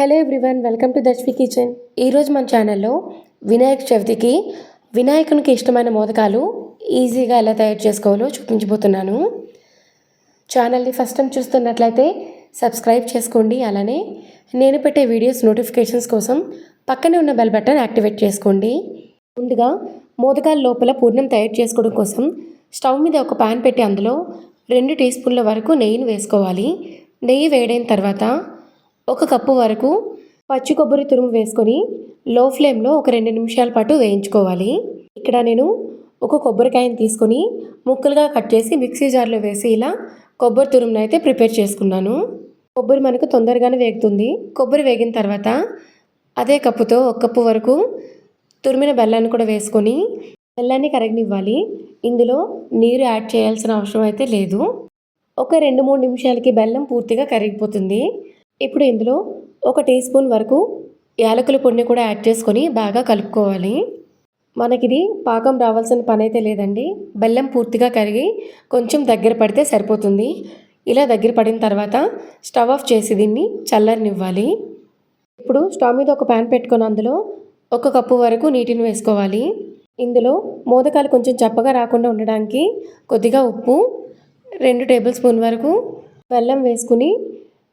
Hello everyone welcome to Darshi kitchen. ఈరోజు మన ఛానల్లో వినాయక చవితికి వినాయకునికి ఇష్టమైన మోదకాలు ఈజీగా ఎలా తయారు చేసుకోవాలో చూపించబోతున్నాను. ఛానల్ని ఫస్ట్ టైం చూస్తున్నట్లయితే సబ్స్క్రైబ్ చేసుకోండి అలానే నేను పెట్టే వీడియోస్ నోటిఫికేషన్స్ కోసం పక్కనే ఉన్న బెల్ బటన్ యాక్టివేట్ చేసుకోండి. ముందుగా మోదకాల లోపల పూర్ణం తయారు చేసుకోవడం కోసం స్టవ్ మీద ఒక పాన్ పెట్టి అందులో రెండు టీ స్పూన్ల వరకు నెయ్యిని వేసుకోవాలి. నెయ్యి వేడైన తర్వాత ఒక కప్పు వరకు పచ్చి కొబ్బరి తురుము వేసుకొని లో ఫ్లేమ్లో ఒక రెండు నిమిషాల పాటు వేయించుకోవాలి. ఇక్కడ నేను ఒక కొబ్బరికాయని తీసుకొని ముక్కలుగా కట్ చేసి మిక్సీ జార్లో వేసి ఇలా కొబ్బరి తురుమును అయితే ప్రిపేర్ చేసుకున్నాను. కొబ్బరి మనకు తొందరగానే వేగుతుంది. కొబ్బరి వేగిన తర్వాత అదే కప్పుతో ఒక కప్పు వరకు తురిమిన బెల్లాన్ని కూడా వేసుకొని బెల్లాన్ని కరగనివ్వాలి. ఇందులో నీరు యాడ్ చేయాల్సిన అవసరం అయితే లేదు. ఒక రెండు మూడు నిమిషాలకి బెల్లం పూర్తిగా కరిగిపోతుంది. ఇప్పుడు ఇందులో ఒక టీ స్పూన్ వరకు యాలకుల పొడిని కూడా యాడ్ చేసుకొని బాగా కలుపుకోవాలి. మనకిది పాకం రావాల్సిన పని అయితే లేదండి. బెల్లం పూర్తిగా కరిగి కొంచెం దగ్గర పడితే సరిపోతుంది. ఇలా దగ్గర పడిన తర్వాత స్టవ్ ఆఫ్ చేసి దీన్ని చల్లరినివ్వాలి. ఇప్పుడు స్టవ్ మీద ఒక ప్యాన్ పెట్టుకొని అందులో ఒక కప్పు వరకు నీటిని వేసుకోవాలి. ఇందులో మోదకాలు కొంచెం చప్పగా రాకుండా ఉండడానికి కొద్దిగా ఉప్పు రెండు టేబుల్ స్పూన్ వరకు బెల్లం వేసుకుని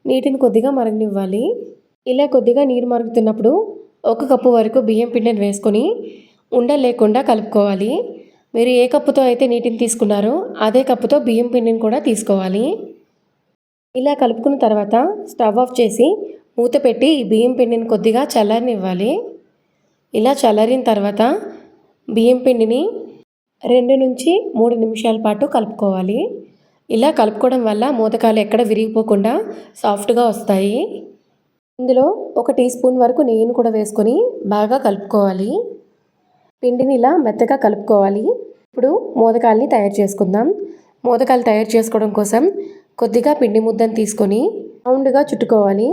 నీటిని కొద్దిగా మరగనివ్వాలి. ఇలా కొద్దిగా నీరు మరుగుతున్నప్పుడు ఒక కప్పు వరకు బియ్యం పిండిని వేసుకొని ఉండలు లేకుండా కలుపుకోవాలి. మీరు ఏ కప్పుతో అయితే నీటిని తీసుకున్నారో అదే కప్పుతో బియ్యం పిండిని కూడా తీసుకోవాలి. ఇలా కలుపుకున్న తర్వాత స్టవ్ ఆఫ్ చేసి మూత పెట్టి ఈ బియ్యం పిండిని కొద్దిగా చల్లారనివ్వాలి. ఇలా చల్లారిన తర్వాత బియ్యం పిండిని రెండు నుంచి మూడు నిమిషాల పాటు కలుపుకోవాలి. ఇలా కలుపుకోవడం వల్ల మోదకాలు ఎక్కడ విరిగిపోకుండా సాఫ్ట్గా వస్తాయి. ఇందులో ఒక టీ స్పూన్ వరకు నెయ్యిని కూడా వేసుకొని బాగా కలుపుకోవాలి. పిండిని ఇలా మెత్తగా కలుపుకోవాలి. ఇప్పుడు మోదకాల్ని తయారు చేసుకుందాం. మోదకాలు తయారు చేసుకోవడం కోసం కొద్దిగా పిండి ముద్దను తీసుకొని రౌండ్గా చుట్టుకోవాలి.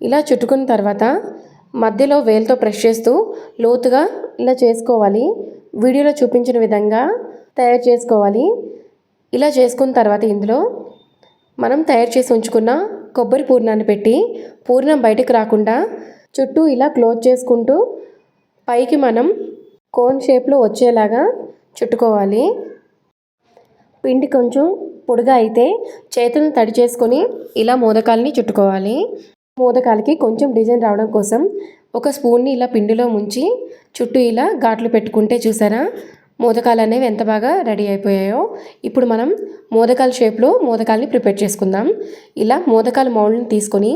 ఇలా చుట్టుకున్న తర్వాత మధ్యలో వేలుతో ప్రెస్ చేస్తూ లోతుగా ఇలా చేసుకోవాలి. వీడియోలో చూపించిన విధంగా తయారు చేసుకోవాలి. ఇలా చేసుకున్న తర్వాత ఇందులో మనం తయారు చేసి ఉంచుకున్న కొబ్బరి పూర్ణాన్ని పెట్టి పూర్ణం బయటకు రాకుండా చుట్టూ ఇలా క్లోజ్ చేసుకుంటూ పైకి మనం కోన్ షేప్లో వచ్చేలాగా చుట్టుకోవాలి. పిండి కొంచెం పొడిగా అయితే చేతులను తడి చేసుకొని ఇలా మోదకాలని చుట్టుకోవాలి. మోదకాలకి కొంచెం డిజైన్ రావడం కోసం ఒక స్పూన్ని ఇలా పిండిలో ముంచి చుట్టూ ఇలా ఘాట్లు పెట్టుకుంటే చూసారా? మోదకాలు అనేవి ఎంత బాగా రెడీ అయిపోయాయో ఇప్పుడు మనం మోదకాల షేప్లో మోదకాల్ని ప్రిపేర్ చేసుకుందాం. ఇలా మోదకాల మౌల్డ్ని తీసుకొని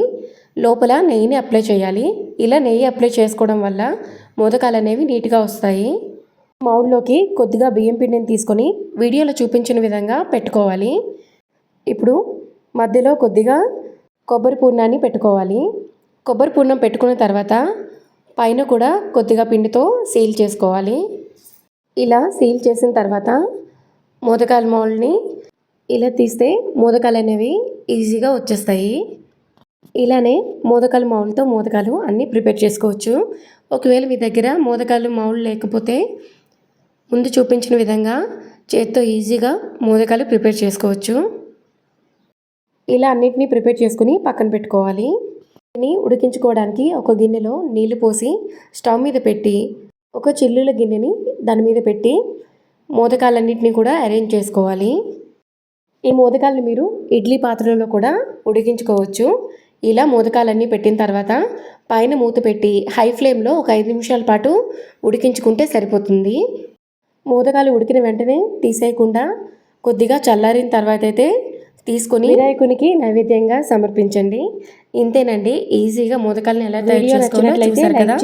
లోపల నెయ్యిని అప్లై చేయాలి. ఇలా నెయ్యి అప్లై చేసుకోవడం వల్ల మోదకాలు అనేవి నీట్గా వస్తాయి. మౌల్డ్లోకి కొద్దిగా బియ్యం పిండిని తీసుకొని వీడియోలో చూపించిన విధంగా పెట్టుకోవాలి. ఇప్పుడు మధ్యలో కొద్దిగా కొబ్బరి పూర్ణాన్ని పెట్టుకోవాలి. కొబ్బరి పూర్ణం పెట్టుకున్న తర్వాత పైన కూడా కొద్దిగా పిండితో సీల్ చేసుకోవాలి. ఇలా సీల్ చేసిన తర్వాత మోదకాల మౌల్డ్ని ఇలా తీస్తే మోదకాలు అనేవి ఈజీగా వచ్చేస్తాయి. ఇలానే మోదకాలు మౌల్తో మోదకాలు అన్నీ ప్రిపేర్ చేసుకోవచ్చు. ఒకవేళ మీ దగ్గర మోదకాలు మౌల్ లేకపోతే ముందు చూపించిన విధంగా చేత్తో ఈజీగా మోదకాలు ప్రిపేర్ చేసుకోవచ్చు. ఇలా అన్నిటినీ ప్రిపేర్ చేసుకుని పక్కన పెట్టుకోవాలి. దీన్ని ఉడికించుకోవడానికి ఒక గిన్నెలో నీళ్ళు పోసి స్టవ్ మీద పెట్టి ఒక చిల్లుల గిన్నెని దాని మీద పెట్టి మోదకాలన్నింటినీ కూడా అరేంజ్ చేసుకోవాలి. ఈ మోదకాలను మీరు ఇడ్లీ పాత్రలో కూడా ఉడికించుకోవచ్చు. ఇలా మోదకాలన్నీ పెట్టిన తర్వాత పైన మూత పెట్టి హై ఫ్లేమ్లో ఒక ఐదు నిమిషాల పాటు ఉడికించుకుంటే సరిపోతుంది. మోదకాలు ఉడికిన వెంటనే తీసేయకుండా కొద్దిగా చల్లారిన తర్వాత అయితే తీసుకొని వినాయకునికి నైవేద్యంగా సమర్పించండి. ఇంతేనండి. ఈజీగా మోదకాలను ఎలా తయారు చేసుకోవాలో చూసారు కదా?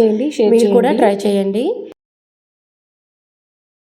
మీరు కూడా ట్రై చేయండి.